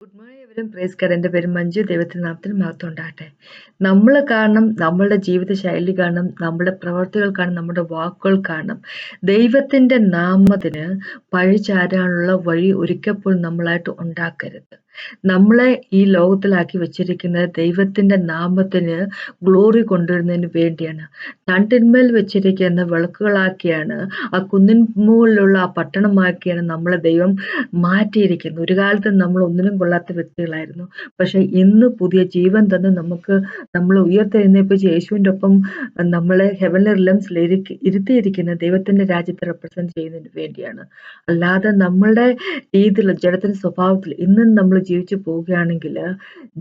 Good morning everyone praise God എന്റെ പേര് മഞ്ജു. ദൈവത്തിന്റെ നാമത്തിൽ മഹത്വം ഉണ്ടാകട്ടെ നമ്മൾ കാരണം നമ്മളുടെ ജീവിത ശൈലി കാരണം നമ്മുടെ പ്രവർത്തികൾ കാരണം നമ്മുടെ വാക്കുകൾ കാരണം ദൈവത്തിന്റെ നാമത്തിന് പഴിചാരാനുള്ള വഴി ഒരിക്കപ്പോൾ നമ്മളായിട്ട് ഉണ്ടാക്കരുത്. നമ്മളെ ഈ ലോകത്തിലാക്കി വെച്ചിരിക്കുന്നത് ദൈവത്തിന്റെ നാമത്തിന് ഗ്ലോറി കൊണ്ടുവരുന്നതിന് വേണ്ടിയാണ്. തണ്ടിന്മേൽ വെച്ചിരിക്കുന്ന വിളക്കുകളാക്കിയാണ് ആ കുന്നിൻ മുകളിലുള്ള ആ പട്ടണമാക്കിയാണ് നമ്മളെ ദൈവം മാറ്റിയിരിക്കുന്നത്. ഒരു കാലത്ത് നമ്മൾ ഒന്നിനും കൊള്ളാത്ത വ്യക്തികളായിരുന്നു. പക്ഷെ ഇന്ന് പുതിയ ജീവൻ തന്ന് നമുക്ക് നമ്മൾ ഉയർത്തെഴുന്നേപ്പിച്ച് യേശുവിന്റെ ഒപ്പം നമ്മളെ ഹെവൻലി റിലംസിൽ ഇരുത്തിയിരിക്കുന്ന ദൈവത്തിന്റെ രാജ്യത്തെ റെപ്രസെന്റ് ചെയ്യുന്നതിന് വേണ്ടിയാണ്. അല്ലാതെ നമ്മളുടെ രീതിയിൽ ജഡത്തിന്റെ സ്വഭാവത്തിൽ ഇന്നും നമ്മൾ ജീവിച്ചു പോവുകയാണെങ്കിൽ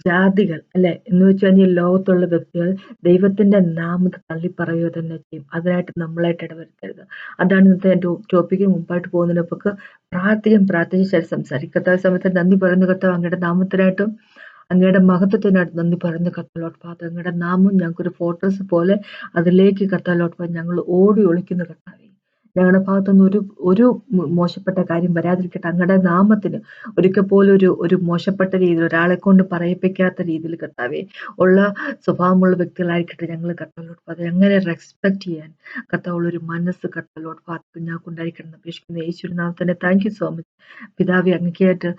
ജാതികൾ അല്ലെ? എന്ന് വെച്ചാൽ കഴിഞ്ഞാൽ ലോകത്തുള്ള വ്യക്തികൾ ദൈവത്തിന്റെ നാമത്തെ തള്ളി പറയുക തന്നെ ചെയ്യും. അതിനായിട്ട് നമ്മളായിട്ട് ഇടവരുത്തരുത്. അതാണ് ഇന്നത്തെ ടോപ്പിക്ക് മുമ്പായിട്ട് പോകുന്നതിനൊക്കെ പ്രാർത്ഥിക്കും പ്രാർത്ഥിച്ചാൽ സംസാരിക്കത്ത സമയത്ത് നന്ദി പറയുന്ന. കർത്താവ് അങ്ങയുടെ നാമത്തിനായിട്ടും അങ്ങയുടെ മഹത്വത്തിനായിട്ട് നന്ദി പറയുന്ന. കത്തലോട്ട് പാത്ത് അങ്ങയുടെ നാമം ഞങ്ങൾക്കൊരു ഫോട്ടോസ് പോലെ അതിലേക്ക് കത്തലോട്ട് ഞങ്ങൾ ഓടി ഒളിക്കുന്ന കർത്താവേ. ഞങ്ങളുടെ ഭാഗത്തുനിന്ന് ഒരു ഒരു മോശപ്പെട്ട കാര്യം വരാതിരിക്കട്ടെ. അങ്ങയുടെ നാമത്തിന് ഒരിക്കൽ പോലും ഒരു ഒരു മോശപ്പെട്ട രീതിയിൽ ഒരാളെ കൊണ്ട് പറയിപ്പിക്കാത്ത രീതിയിൽ കർത്താവെ ഉള്ള സ്വഭാവമുള്ള വ്യക്തികളായിരിക്കട്ടെ ഞങ്ങൾ കർത്താവിലോട്ട് പാത അങ്ങനെ റെസ്പെക്ട് ചെയ്യാൻ കർത്താവുള്ളൊരു മനസ്സ് കർത്താവിലോട്ട് പാത്ത് ഞങ്ങൾക്ക് ഉണ്ടായിരിക്കണം അപേക്ഷിക്കുന്ന. യേശുവിന്റെ നാമത്തിന്റെ താങ്ക് യു സോ മച്ച് പിതാവി അങ്ങേക്കായിട്ട്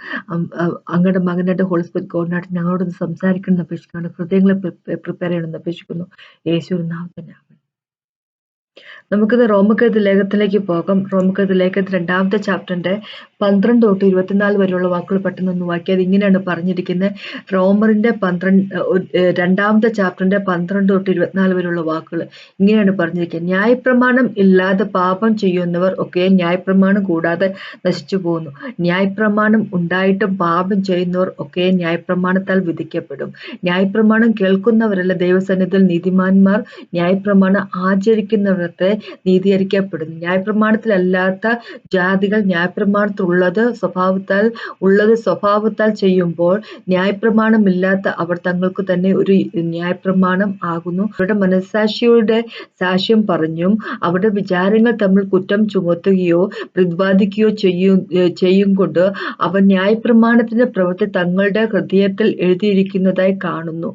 അങ്ങയുടെ മകനായിട്ട് ഹോളിസ്പിറ്റ് ഗോഡിനായിട്ട് ഞങ്ങളോടൊന്ന് സംസാരിക്കണം അപേക്ഷിക്കുന്നു ഹൃദയങ്ങളെ പ്രിപ്പയർ ചെയ്യണമെന്ന് അപേക്ഷിക്കുന്നു. യേശുവിൻ നാമത്തിന് നമുക്കിത് റോമക്കത്ത് ലേഖത്തിലേക്ക് പോകാം. റോമക്കത്ത് ലേഖത്ത് രണ്ടാമത്തെ ചാപ്റ്ററിന്റെ പന്ത്രണ്ട് തൊട്ട് ഇരുപത്തിനാല് വരെയുള്ള വാക്കുകൾ പെട്ടെന്ന് ഒന്ന് വാക്കിയത് ഇങ്ങനെയാണ് പറഞ്ഞിരിക്കുന്നത് റോമറിന്റെ പന്ത്രണ്ട് രണ്ടാമത്തെ ചാപ്റ്ററിന്റെ പന്ത്രണ്ട് തൊട്ട് ഇരുപത്തിനാല് വരെയുള്ള വാക്കുകൾ ഇങ്ങനെയാണ് പറഞ്ഞിരിക്കുന്നത് ന്യായപ്രമാണം ഇല്ലാതെ പാപം ചെയ്യുന്നവർ ഒക്കെ ന്യായപ്രമാണം കൂടാതെ നശിച്ചു പോകുന്നു. ന്യായപ്രമാണം ഉണ്ടായിട്ടും പാപം ചെയ്യുന്നവർ ഒക്കെ ന്യായപ്രമാണത്താൽ വിധിക്കപ്പെടും. ന്യായപ്രമാണം കേൾക്കുന്നവരല്ല ദൈവസന്നിധിയിൽ നീതിമാന്മാർ. ന്യായപ്രമാണം ആചരിക്കുന്നവരത്തെ നീതീകരിക്കപ്പെടുന്നു. ന്യായപ്രമാണത്തിലല്ലാത്ത ജാതികൾ ന്യായപ്രമാണത്തിലുള്ളത് സ്വഭാവത്താൽ ഉള്ളത് സ്വഭാവത്താൽ ചെയ്യുമ്പോൾ ന്യായപ്രമാണമില്ലാത്ത അവർ തങ്ങൾക്ക് തന്നെ ഒരു ന്യായപ്രമാണം ആകുന്നു. അവരുടെ മനസാക്ഷിയുടെ സാക്ഷ്യം പറഞ്ഞും അവരുടെ വിചാരങ്ങൾ തമ്മിൽ കുറ്റം ചുമത്തുകയോ പ്രതിപാദിക്കുകയോ ചെയ്യും ചെയ്യും കൊണ്ട് അവർ ന്യായപ്രമാണത്തിന്റെ പ്രവൃത്തി തങ്ങളുടെ ഹൃദയത്തിൽ എഴുതിയിരിക്കുന്നതായി കാണുന്നു.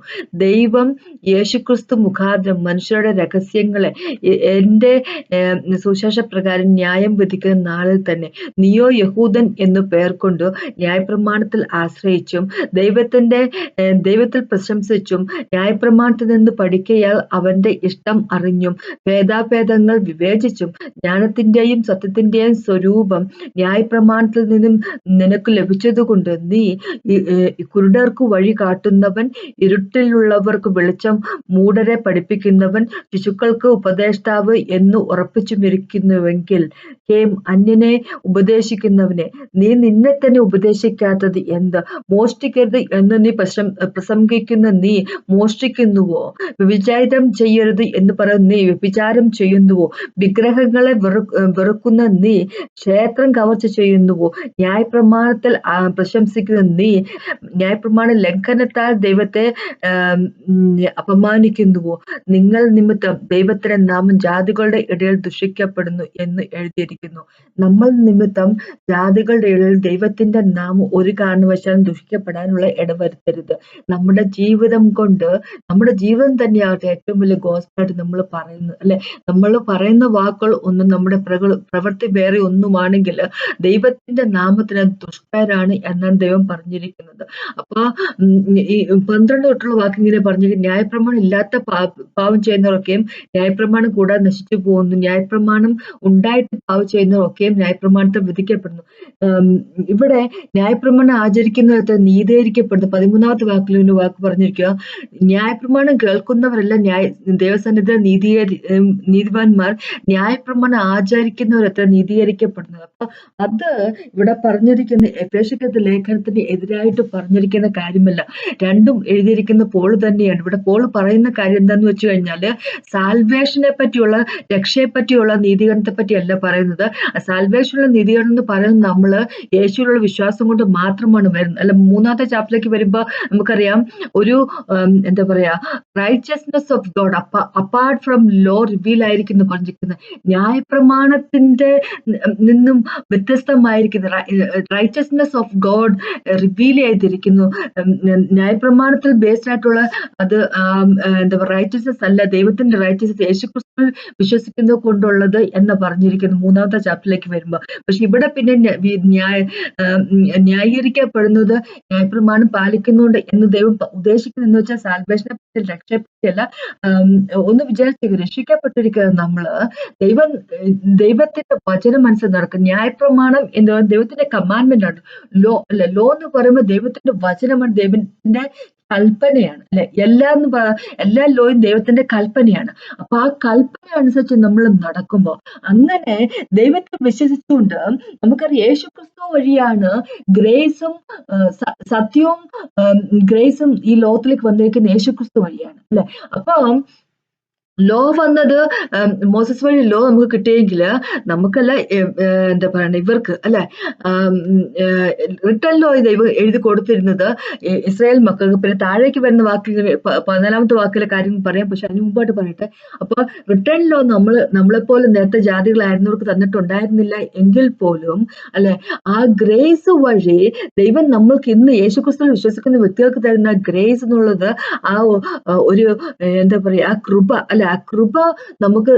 ദൈവം യേശുക്രിസ്തു മുഖാന്തരം മനുഷ്യരുടെ രഹസ്യങ്ങളെ എന്റെ സുശേഷ പ്രകാരം ന്യായം വിധിക്കുന്ന നാളിൽ തന്നെ നീയോ യഹൂദൻ എന്ന് പേർ കൊണ്ടു ന്യായപ്രമാണത്തിൽ ആശ്രയിച്ചും ദൈവത്തിന്റെ ദൈവത്തിൽ പ്രശംസിച്ചും ന്യായപ്രമാണത്തിൽ നിന്ന് പഠിക്കയാൽ അവന്റെ ഇഷ്ടം അറിഞ്ഞും ഭേദാഭേദങ്ങൾ വിവേചിച്ചും ജ്ഞാനത്തിന്റെയും സത്യത്തിന്റെയും സ്വരൂപം ന്യായപ്രമാണത്തിൽ നിന്നും നിനക്ക് ലഭിച്ചതുകൊണ്ട് നീ കുരുടർക്ക് വഴി കാട്ടുന്നവൻ ഇരുട്ടിലുള്ളവർക്ക് വെളിച്ചം മൂടരെ പഠിപ്പിക്കുന്നവൻ ശിശുക്കൾക്ക് ഉപദേഷ്ടാവ് എന്ന് ഉറപ്പിച്ചു മിരിക്കുന്നുവെങ്കിൽ കേം അന്യനെ ഉപദേശിക്കുന്നവനെ നീ നിന്നെ തന്നെ ഉപദേശിക്കാത്തത് എന്ത്? മോഷ്ടിക്കരുത് എന്ന് നീ പ്രസംഗിക്കുന്ന നീ മോഷ്ടിക്കുന്നുവോ? വ്യഭിചാരം ചെയ്യരുത് എന്ന് പറയുന്ന നീ വ്യഭിചാരം ചെയ്യുന്നുവോ? വിഗ്രഹങ്ങളെ വെറു വെറുക്കുന്ന നീ ക്ഷേത്രം കവർച്ച ചെയ്യുന്നുവോ? ന്യായപ്രമാണത്തിൽ പ്രശംസിക്കുന്ന നീ ന്യായപ്രമാണ ലംഘനത്താൽ ദൈവത്തെ അപമാനിക്കുന്നുവോ? നിങ്ങൾ നിമിത്തം ദൈവത്തിന്റെ നാമം ജാതികളുടെ ഇടയിൽ ദുഷിക്കപ്പെടുന്നു എന്ന് എഴുതിയിരിക്കുന്നു. നമ്മൾ നിമിത്തം ജാതികളുടെ ഇടയിൽ ദൈവത്തിന്റെ നാമം ഒരു കാരണവശാലും ദുഷിക്കപ്പെടാനുള്ള ഇടവരുത്തരുത്. നമ്മുടെ ജീവിതം കൊണ്ട് നമ്മുടെ ജീവിതം തന്നെയാകട്ടെ ഏറ്റവും വലിയ ഗോസ്പായിട്ട് നമ്മൾ പറയുന്നത് അല്ലെ? നമ്മൾ പറയുന്ന വാക്കുകൾ ഒന്നും നമ്മുടെ പ്രവൃത്തി വേറെ ഒന്നുമാണെങ്കിൽ ദൈവത്തിന്റെ നാമത്തിന് ദുഷ്കരാണ് എന്നാണ് ദൈവം പറഞ്ഞിരിക്കുന്നത്. അപ്പൊ ഈ പന്ത്രണ്ട് തൊട്ടുള്ള വാക്ക് ഇങ്ങനെ പറഞ്ഞു ന്യായപ്രമാണം ഇല്ലാത്ത പാവം ചെയ്യുന്നവരൊക്കെയും ന്യായപ്രമാണം കൂടാതെ നശിച്ചു പോകുന്നു. ന്യായപ്രമാണം ഉണ്ടായിട്ട് പാവ് ചെയ്യുന്നവരൊക്കെയും ന്യായപ്രമാണത്തെ വിധിക്കപ്പെടുന്നു. ഇവിടെ ന്യായപ്രമാണം ആചരിക്കുന്നവർക്ക് നീതീകരിക്കപ്പെടുന്നു. പതിമൂന്നാമത്തെ വാക്കിൽ ഒരു വാക്ക് പറഞ്ഞിരിക്കുക. ന്യായപ്രമാണം കേൾക്കുന്നവരല്ല ന്യായ ദേവസന്നിധി നീതീകരി നീതിവാന്മാർ ന്യായപ്രമാണം ആചരിക്കുന്നവരത്ര നീതീകരിക്കപ്പെടുന്നത്. അത് ഇവിടെ പറഞ്ഞിരിക്കുന്ന എഫേഷ്യക്കത്തെ ലേഖനത്തിന് എതിരായിട്ട് പറഞ്ഞിരിക്കുന്ന കാര്യമല്ല. രണ്ടും എഴുതിയിരിക്കുന്ന പോൾ തന്നെയാണ്. ഇവിടെ പോൾ പറയുന്ന കാര്യം എന്താന്ന് വെച്ച് കഴിഞ്ഞാൽ സാൽവേഷനെ പറ്റിയുള്ള രക്ഷയെ പറ്റിയുള്ള നീതീകരണത്തെ പറ്റിയല്ല പറയുന്നത്. സാൽവേഷനുള്ള നീതീകരണം എന്ന് പറയുന്നത് നമ്മൾ യേശുവിലുള്ള വിശ്വാസം കൊണ്ട് മാത്രമാണ് വരുന്നത്. അല്ല മൂന്നാമത്തെ ചാപ്റ്ററിലേക്ക് വരുമ്പോൾ നമുക്കറിയാം ഒരു എന്താ പറയാ റൈച്ചസ്നെസ് ഓഫ് ഗോഡ് അപ്പ അപ്പാർട്ട് ഫ്രം ലോ റിവീൽ ആയിരിക്കുന്നു പറഞ്ഞിരിക്കുന്നത്. ന്യായപ്രമാണത്തിന്റെ നിന്നും വ്യത്യസ്തമായിരിക്കുന്നു. റൈറ്റസ്നെസ് ഓഫ് ഗോഡ് റിവീൽ ചെയ്തിരിക്കുന്നു. ന്യായപ്രമാണത്തിൽ ബേസ്ഡ് ആയിട്ടുള്ള അത് എന്താ പറയുക റൈറ്റസ്നെസ് അല്ല ദൈവത്തിന്റെ റൈറ്റസ്നെസ് യേശുക്രിസ്തു വിശ്വസിക്കുന്നത് കൊണ്ടുള്ളത് എന്ന് പറഞ്ഞിരിക്കുന്നു മൂന്നാമത്തെ ചാപ്റ്ററിലേക്ക് വരുമ്പോൾ. പക്ഷെ ഇവിടെ പിന്നെ ന്യായ ന്യായീകരിക്കപ്പെടുന്നത് ന്യായപ്രമാണം പാലിക്കുന്നുണ്ട് എന്ന് ദൈവം ഉദ്ദേശിക്കുന്നത് എന്ന് വെച്ചാൽ സാൽവേഷനെ പറ്റി രക്ഷപ്പെട്ടില്ല. ഒന്ന് വിചാരിച്ചു രക്ഷിക്കപ്പെട്ടിരിക്കുന്നത് നമ്മൾ ദൈവം ദൈവത്തിന്റെ വചനം മനസ്സിൽ നടക്കും. ന്യായപ്രമാണം എന്ന് ദൈവത്തിന്റെ കമാൻഡ്മെന്റ് ആണ്. ലോ അല്ലെ ലോ എന്ന് പറയുമ്പോൾ ദൈവത്തിന്റെ വചനമാണ് ദൈവത്തിന്റെ കൽപ്പനയാണ്. അല്ലെ എല്ലാ എന്ന് പറ എല്ലാ ലോയും ദൈവത്തിന്റെ കൽപ്പനയാണ്. അപ്പൊ ആ കൽപ്പന അനുസരിച്ച് നമ്മൾ നടക്കുമ്പോൾ അങ്ങനെ ദൈവത്തെ വിശ്വസിച്ചുകൊണ്ട് നമുക്കറിയാം യേശു ക്രിസ്തു വഴിയാണ് ഗ്രേസും സത്യവും ഗ്രേസും ഈ ലോകത്തിലേക്ക് വന്നിരിക്കുന്ന യേശു ക്രിസ്തു വഴിയാണ്. അല്ലെ അപ്പം ലോ വന്നത് മോസസ് വഴി ലോ നമുക്ക് കിട്ടിയെങ്കിൽ നമുക്കല്ല എന്താ പറയണ്ട ഇവർക്ക് അല്ലെ? റിട്ടേൺ ലോ ദൈവം എഴുതി കൊടുത്തിരുന്നത് ഇസ്രായേൽ മക്കൾക്ക്. പിന്നെ താഴേക്ക് വരുന്ന വാക്കിൽ പതിനാലാമത്തെ വാക്കിലെ കാര്യം പറയാം. പക്ഷെ അതിന് മുമ്പായിട്ട് പറയട്ടെ. അപ്പോൾ റിട്ടേൺ ലോ നമ്മൾ നമ്മളെപ്പോലെ നേരത്തെ ജാതികളായിരുന്നവർക്ക് തന്നിട്ടുണ്ടായിരുന്നില്ല എങ്കിൽ പോലും അല്ലെ? ആ ഗ്രേസ് വഴി ദൈവം നമ്മൾക്ക് ഇന്ന് യേശുക്രിസ്തുവിൽ വിശ്വസിക്കുന്ന വ്യക്തികൾക്ക് തരുന്ന ഗ്രേസ് എന്നുള്ളത് ആ ഒരു എന്താ പറയാ ആ കൃപ അല്ലെ? ആ കൃപ നമുക്ക്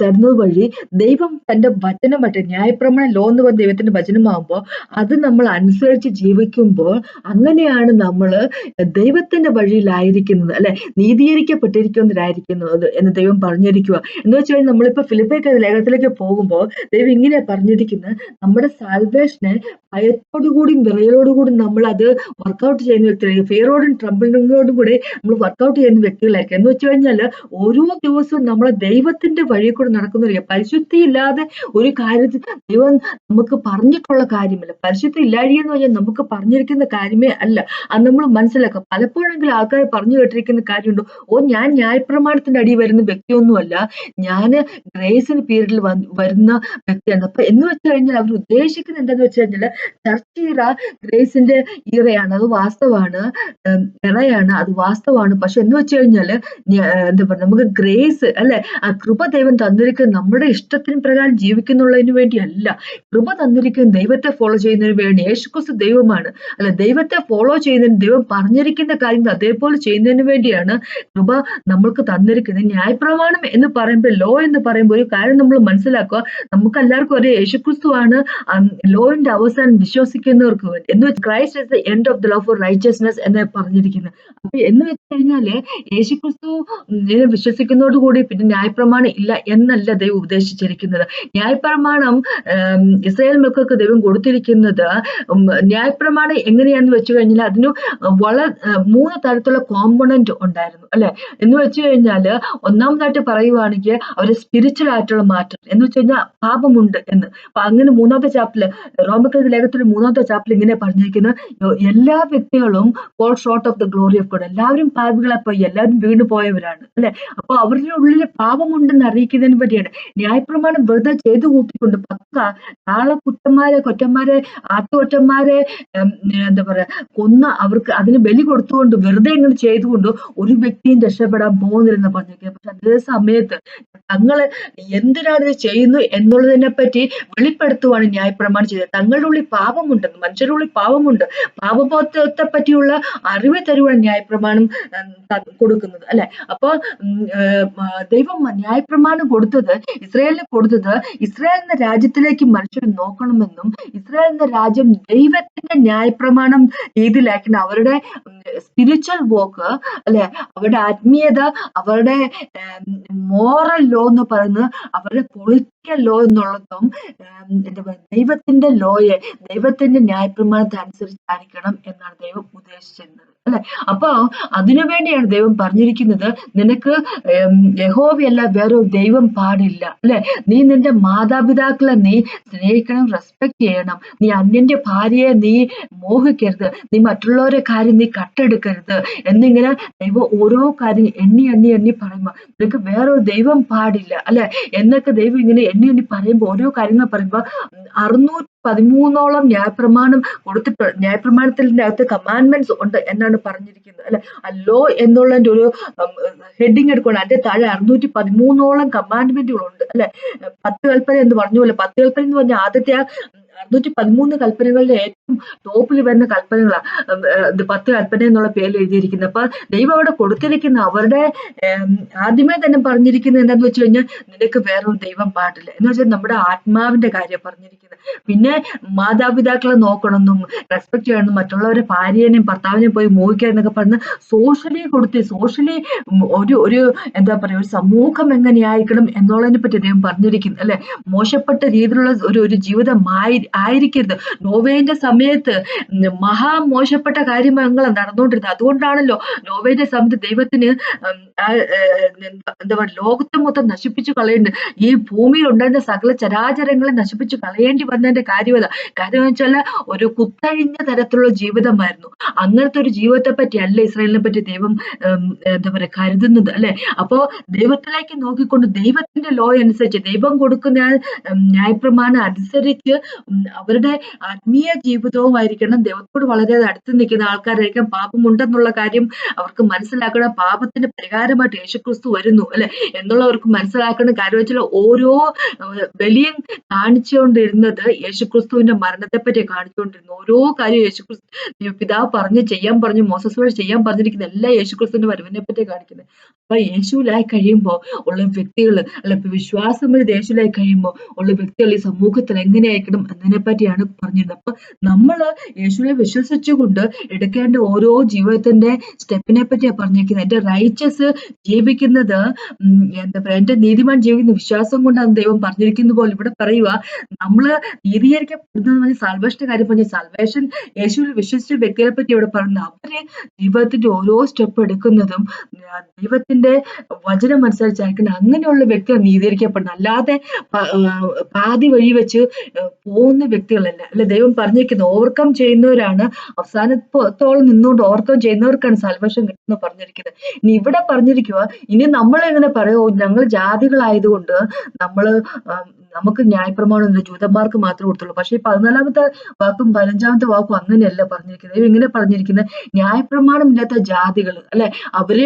തരുന്നത് വഴി ദൈവം തന്റെ വചനമായിട്ട് ന്യായപ്രമാണ ലോ എന്ന് പറഞ്ഞ ദൈവത്തിന്റെ വചനമാകുമ്പോൾ അത് നമ്മൾ അനുസരിച്ച് ജീവിക്കുമ്പോൾ അങ്ങനെയാണ് നമ്മൾ ദൈവത്തിന്റെ വഴിയിലായിരിക്കുന്നത് അല്ലെ? നീതീകരിക്കപ്പെട്ടിരിക്കുന്നവരായിരിക്കുന്നത് എന്ന് ദൈവം പറഞ്ഞിരിക്കുക എന്ന് വെച്ച് കഴിഞ്ഞാൽ നമ്മളിപ്പോ ഫിലിപ്പേക്ക് ലേഖനത്തിലേക്ക് പോകുമ്പോൾ ദൈവം ഇങ്ങനെ പറഞ്ഞിരിക്കുന്നത് നമ്മുടെ സാൽവേഷനെ ഭയത്തോടുകൂടിയും വിറയലോടുകൂടിയും നമ്മൾ അത് വർക്കൗട്ട് ചെയ്യുന്ന വ്യക്തികളായിരിക്കും ഫിയറോടും ട്രംബിളിങ്ങോടും കൂടെ നമ്മൾ വർക്കൗട്ട് ചെയ്യുന്ന വ്യക്തികളായിരിക്കും എന്ന് വെച്ച് കഴിഞ്ഞാൽ ഓരോ ദിവസവും നമ്മൾ ദൈവത്തിന്റെ വഴി കൂടെ നടക്കുന്നവരില്ല. പരിശുദ്ധി ഇല്ലാതെ ഒരു കാര്യത്തിൽ ദൈവം നമുക്ക് പറഞ്ഞിട്ടുള്ള കാര്യമല്ല. പരിശുദ്ധി ഇല്ലാഴിക എന്ന് പറഞ്ഞാൽ നമുക്ക് പറഞ്ഞിരിക്കുന്ന കാര്യമേ അല്ല. അത് നമ്മൾ മനസ്സിലാക്കാം. പലപ്പോഴെങ്കിലും ആൾക്കാർ പറഞ്ഞു കേട്ടിരിക്കുന്ന കാര്യമുണ്ട്? ഓ ഞാൻ ന്യായപ്രമാണത്തിന്റെ അടി വരുന്ന വ്യക്തിയൊന്നുമല്ല. ഞാൻ ഗ്രേസിന് പീരീഡിൽ വരുന്ന വ്യക്തിയാണ്. അപ്പൊ എന്ന് വെച്ച് കഴിഞ്ഞാൽ അവർ ഉദ്ദേശിക്കുന്നത് എന്താന്ന് വെച്ച് കഴിഞ്ഞാൽ ചർച്ച ഇറ ഗ്രേസിന്റെ ഇറയാണ് അത് വാസ്തവാണ് ഇറയാണ്. അത് വാസ്തവാണ് പക്ഷെ എന്ന് വെച്ച് കഴിഞ്ഞാൽ എന്താ പറയുക? നമുക്ക് ഗ്രേസ് അല്ലെ? ആ കൃപ ദൈവം തന്നിരിക്കുന്നത് നമ്മുടെ ഇഷ്ടത്തിന് പ്രകാരം ജീവിക്കുന്നുള്ളതിന് വേണ്ടിയല്ല. കൃപ തന്നിരിക്കുന്നത് ദൈവത്തെ ഫോളോ ചെയ്യുന്നതിന് വേണ്ടി യേശുക്രിസ്തു ദൈവമാണ്. അല്ല ദൈവത്തെ ഫോളോ ചെയ്യുന്നതിന് ദൈവം പറഞ്ഞിരിക്കുന്ന കാര്യങ്ങൾ അതേപോലെ ചെയ്യുന്നതിന് വേണ്ടിയാണ് കൃപ നമ്മൾക്ക് തന്നിരിക്കുന്നത്. ന്യായപ്രമാണം എന്ന് പറയുമ്പോൾ ലോ എന്ന് പറയുമ്പോൾ ഒരു കാര്യം നമ്മൾ മനസ്സിലാക്കുക. നമുക്ക് എല്ലാവർക്കും ഒരേ യേശുക്രിസ്തു ആണ് ലോന്റെ അവസാനം വിശ്വസിക്കുന്നവർക്ക് വേണ്ടി. എന്ന് വെച്ച് Christ is the end of the law for righteousness എന്ന് പറഞ്ഞിരിക്കുന്നത്. അപ്പൊ എന്ന് വെച്ച് കഴിഞ്ഞാൽ യേശുക്രിസ്തു ഇതിനെ വിശ്വസിക്കുന്നതോട് കൂടി പിന്നെ ന്യായപ്രമാണം ഇല്ല എന്നല്ല ദൈവം ഉപദേശിച്ചിരിക്കുന്നത്. ന്യായപ്രമാണം ഇസ്രായേൽ മക്കൾക്ക് ദൈവം കൊടുത്തിരിക്കുന്നത് ന്യായപ്രമാണം എങ്ങനെയാന്ന് വെച്ചു കഴിഞ്ഞാൽ അതിന് വളരെ മൂന്ന് തരത്തിലുള്ള കോമ്പണന്റ് ഉണ്ടായിരുന്നു അല്ലെ? എന്ന് വെച്ചു കഴിഞ്ഞാൽ ഒന്നാമതായിട്ട് പറയുവാണെങ്കിൽ അവർ സ്പിരിച്വൽ ആയിട്ടുള്ള മാറ്റം. എന്ന് വെച്ച് കഴിഞ്ഞാൽ പാപമുണ്ട് എന്ന്. അങ്ങനെ മൂന്നാമത്തെ ചാപ്റ്ററിൽ റോമക്കളുടെ ലേഖത്തിൽ മൂന്നാമത്തെ ചാപ്റ്ററിൽ ഇങ്ങനെ പറഞ്ഞിരിക്കുന്നത് എല്ലാ വ്യക്തികളും fall short of the glory of God എല്ലാവരും പാപികളെ പോയി എല്ലാവരും വീണ് പോയവരാണ് അല്ലെ? അപ്പൊ അവരുടെ ഉള്ളിൽ പാപമുണ്ടെന്ന് അറിയിക്കുന്നതിന് പറ്റിയാണ്. ന്യായപ്രമാണം വെറുതെ ചെയ്തു കൂട്ടിക്കൊണ്ട് പക്ക നാളെ കുറ്റന്മാരെ കൊറ്റന്മാരെ ആട്ടുകൊറ്റന്മാരെ എന്താ പറയാ കൊന്ന അവർക്ക് അതിന് ബലി കൊടുത്തുകൊണ്ട് വെറുതെ ഇങ്ങനെ ചെയ്തുകൊണ്ട് ഒരു വ്യക്തിയും രക്ഷപ്പെടാൻ പോകുന്നില്ലെന്ന് പറഞ്ഞിരിക്കുക പക്ഷെ അതേ സമയത്ത് തങ്ങൾ എന്തിനാണ് ഇത് ചെയ്യുന്നു എന്നുള്ളതിനെ പറ്റി വെളിപ്പെടുത്തുവാണ് ന്യായപ്രമാണം ചെയ്തത്. തങ്ങളുടെ ഉള്ളിൽ പാപമുണ്ടെന്ന് മനുഷ്യരുടെ ഉള്ളിൽ പാപമുണ്ട്. പാപബോധത്തെ പറ്റിയുള്ള അറിവ് തരുവാണ് ന്യായപ്രമാണം കൊടുക്കുന്നത് അല്ലെ? അപ്പൊ ഉം, ഏർ, ആ, ദൈവം ന്യായപ്രമാണം കൊടുത്തത് ഇസ്രായേലിന് കൊടുത്തത് ഇസ്രായേൽ എന്ന രാജ്യത്തിലേക്ക് മനുഷ്യർ നോക്കണമെന്നും ഇസ്രായേൽ എന്ന രാജ്യം ദൈവത്തിന്റെ ന്യായപ്രമാണം രീതിയിലാക്കണം അവരുടെ സ്പിരിച്വൽ വോക്ക് അല്ലെ? അവരുടെ ആത്മീയത അവരുടെ മോറൽ ലോ എന്ന് പറയുന്നത് അവരുടെ പൊളിറ്റിക്കൽ ലോ എന്നുള്ളതും എന്താ പറയുക ദൈവത്തിന്റെ ലോയെ ദൈവത്തിന്റെ ന്യായപ്രമാണത്തെ അനുസരിച്ചായിരിക്കണം എന്നാണ് ദൈവം ഉദ്ദേശിച്ചിരുന്നത്. അല്ലെ? അപ്പൊ അതിനു വേണ്ടിയാണ് ദൈവം പറഞ്ഞിരിക്കുന്നത് നിനക്ക് യഹോവയല്ല വേറെ ദൈവം പാടില്ല അല്ലെ? നീ നിന്റെ മാതാപിതാക്കളെ നീ സ്നേഹിക്കണം റെസ്പെക്ട് ചെയ്യണം. നീ അന്യന്റെ ഭാര്യയെ നീ മോഹിക്കരുത്. നീ മറ്റുള്ളവരെ കാര്യം നീ കട്ടെടുക്കരുത്. എന്നിങ്ങനെ ദൈവം ഓരോ കാര്യം എണ്ണി എണ്ണി എണ്ണി പറയുമ്പോ നിനക്ക് വേറൊരു ദൈവം പാടില്ല അല്ലെ? എന്നൊക്കെ ദൈവം ഇങ്ങനെ എണ്ണി എണ്ണി പറയുമ്പോ ഓരോ കാര്യങ്ങൾ പറയുമ്പോ ഉം, അറുന്നൂറ്റി പതിമൂന്നോളം ന്യായപ്രമാണം കൊടുത്തിട്ടുണ്ട് ന്യായപ്രമാണത്തിന്റെ അകത്ത് കമാൻഡ്മെന്റ്സ് ഉണ്ട് എന്നാണ് പറഞ്ഞിരിക്കുന്നത് അല്ലെ? ലോ എന്നുള്ളതിന്റെ ഒരു ഹെഡിങ് എടുക്കണം അതിന്റെ താഴെ അറുന്നൂറ്റി പതിമൂന്നോളം കമാൻഡ്മെന്റുകളുണ്ട് അല്ലെ? പത്ത് കൽപ്പന എന്ന് പറഞ്ഞു അല്ലെ പത്ത് കൽപ്പന എന്ന് പറഞ്ഞ ആദ്യത്തെ ആ അറുന്നൂറ്റി പതിമൂന്ന് കൽപ്പനകളുടെ ഏറ്റവും ടോപ്പിൽ വരുന്ന കൽപ്പനകളാണ് പത്ത് കൽപ്പന എന്നുള്ള പേരിൽ എഴുതിയിരിക്കുന്നത്. അപ്പൊ ദൈവം അവിടെ കൊടുത്തിരിക്കുന്ന അവരുടെ ആദ്യമേ തന്നെ പറഞ്ഞിരിക്കുന്നത് എന്താന്ന് വെച്ച് കഴിഞ്ഞാൽ നിനക്ക് വേറൊരു ദൈവം പാടില്ല. എന്ന് വെച്ചാൽ നമ്മുടെ ആത്മാവിന്റെ കാര്യം പറഞ്ഞിരിക്കുന്നത്. പിന്നെ മാതാപിതാക്കളെ നോക്കണമെന്നും റെസ്പെക്ട് ചെയ്യണം മറ്റുള്ളവരെ ഭാര്യനെയും ഭർത്താവിനെയും പോയി മോഹിക്കുക എന്നൊക്കെ പറഞ്ഞ് സോഷ്യലി കൊടുത്ത് സോഷ്യലി ഒരു ഒരു എന്താ പറയുക ഒരു സമൂഹം എങ്ങനെയായിരിക്കണം എന്നുള്ളതിനെ പറ്റി അദ്ദേഹം പറഞ്ഞിരിക്കുന്നു. അല്ലെ? മോശപ്പെട്ട രീതിയിലുള്ള ഒരു ഒരു ജീവിതമായി ആയിരിക്കരുത്. നോവേന്റെ സമയത്ത് മഹാമോശപ്പെട്ട കാര്യങ്ങൾ നടന്നുകൊണ്ടിരുന്നത്. അതുകൊണ്ടാണല്ലോ നോവേന്റെ സമയത്ത് ദൈവത്തിന് എന്താ പറയുക ലോകത്തെ മൊത്തം നശിപ്പിച്ചു കളയേണ്ടത് ഈ ഭൂമിയിൽ ഉണ്ടായിരുന്ന സകല ചരാചരങ്ങളെ നശിപ്പിച്ചു കളയേണ്ടി വന്നതിന്റെ കാര്യമല്ല കാര്യം വെച്ചാൽ ഒരു കുത്തഴിഞ്ഞ തരത്തിലുള്ള ജീവിതമായിരുന്നു. അങ്ങനത്തെ ഒരു ജീവിതത്തെ പറ്റി അല്ല ഇസ്രായേലിനെ പറ്റി ദൈവം എന്താ പറയുക കരുതുന്നത് അല്ലെ? അപ്പോ ദൈവത്തിലേക്ക് നോക്കിക്കൊണ്ട് ദൈവത്തിന്റെ ലോ അനുസരിച്ച് ദൈവം കൊടുക്കുന്ന ന്യായപ്രമാണം അനുസരിച്ച് അവരുടെ ആത്മീയ ജീവിതവുമായിരിക്കണം. ദൈവത്തോട് വളരെ അടുത്ത് നിൽക്കുന്ന ആൾക്കാരായിരിക്കാം പാപമുണ്ടെന്നുള്ള കാര്യം അവർക്ക് മനസ്സിലാക്കണം. പാപത്തിന്റെ പരിഹാരമായിട്ട് യേശുക്രിസ്തു വരുന്നു അല്ലെ? എന്നുള്ളവർക്ക് മനസ്സിലാക്കണം കാര്യം വെച്ചാൽ ഓരോ ബലിയും കാണിച്ചുകൊണ്ടിരുന്നത് യേശുക്രിസ്തുവിന്റെ മരണത്തെ പറ്റി കാണിച്ചുകൊണ്ടിരുന്നു. ഓരോ കാര്യം യേശുക്രിസ്തു പിതാവ് പറഞ്ഞ് ചെയ്യാൻ പറഞ്ഞു മോസസ് വഴി ചെയ്യാൻ പറഞ്ഞിരിക്കുന്ന എല്ലാ യേശുക്രിസ്തുവിന്റെ വരവിനെ പറ്റി കാണിക്കുന്നത്. അപ്പൊ യേശുവിലായി കഴിയുമ്പോൾ ഉള്ള വ്യക്തികൾ അല്ല വിശ്വാസം വഴി യേശുവിലായി കഴിയുമ്പോൾ ഉള്ള വ്യക്തികൾ ഈ സമൂഹത്തിൽ എങ്ങനെയായിരിക്കണം എന്നതിനെ പറ്റിയാണ് പറഞ്ഞിരുന്നത്. അപ്പൊ നമ്മൾ യേശുവിനെ വിശ്വസിച്ചുകൊണ്ട് എടുക്കേണ്ട ഓരോ ജീവിതത്തിന്റെ സ്റ്റെപ്പിനെ പറ്റിയാണ് പറഞ്ഞിരിക്കുന്നത്. എന്റെ റൈച്ചസ് ജീവിക്കുന്നത് എന്താ പറയാ എന്റെ നീതിമാൻ ജീവിക്കുന്ന വിശ്വാസം കൊണ്ടാണ് ദൈവം പറഞ്ഞിരിക്കുന്ന പോലെ ഇവിടെ പറയുക നമ്മൾ നീതീകരിക്കപ്പെടുന്നത് പറഞ്ഞ സാൽവേഷന്റെ കാര്യം പറഞ്ഞ സാൽവേഷൻ യേശുവിൽ വിശ്വസിച്ച വ്യക്തികളെ പറ്റി ഇവിടെ പറയുന്നത്. അവർ ജീവിതത്തിന്റെ ഓരോ സ്റ്റെപ്പ് എടുക്കുന്നതും ദൈവത്തിന്റെ വചനം അനുസരിച്ചായിരിക്കണം അങ്ങനെയുള്ള വ്യക്തികൾ നീതീകരിക്കപ്പെടുന്നത്. അല്ലാതെ പാതി വഴി വെച്ച് പോകുന്ന വ്യക്തികളല്ല. അല്ലെ ദൈവം പറഞ്ഞിരിക്കുന്നത് ഓവർകം ചെയ്യുന്നവരാണ്. അവസാനത്തോളം നിന്നുകൊണ്ട് ഓവർകം ചെയ്യുന്നവർക്കാണ് സാൽവേഷൻ കിട്ടുന്നത് പറഞ്ഞിരിക്കുന്നത്. ഇനി ഇവിടെ പറഞ്ഞിരിക്കുക ഇനി നമ്മൾ എങ്ങനെ പറയോ ഞങ്ങൾ ജാതികളായതുകൊണ്ട് നമ്മൾ നമുക്ക് ന്യായപ്രമാണം ജൂതന്മാർക്ക് മാത്രമേ കൊടുത്തുള്ളൂ. പക്ഷേ പതിനാലാമത്തെ വാക്കും പതിനഞ്ചാമത്തെ വാക്കും അങ്ങനെയല്ല പറഞ്ഞിരിക്കുന്നത്. ഇങ്ങനെ പറഞ്ഞിരിക്കുന്നത് ന്യായപ്രമാണം ഇല്ലാത്ത ജാതികൾ അല്ലെ? അവർ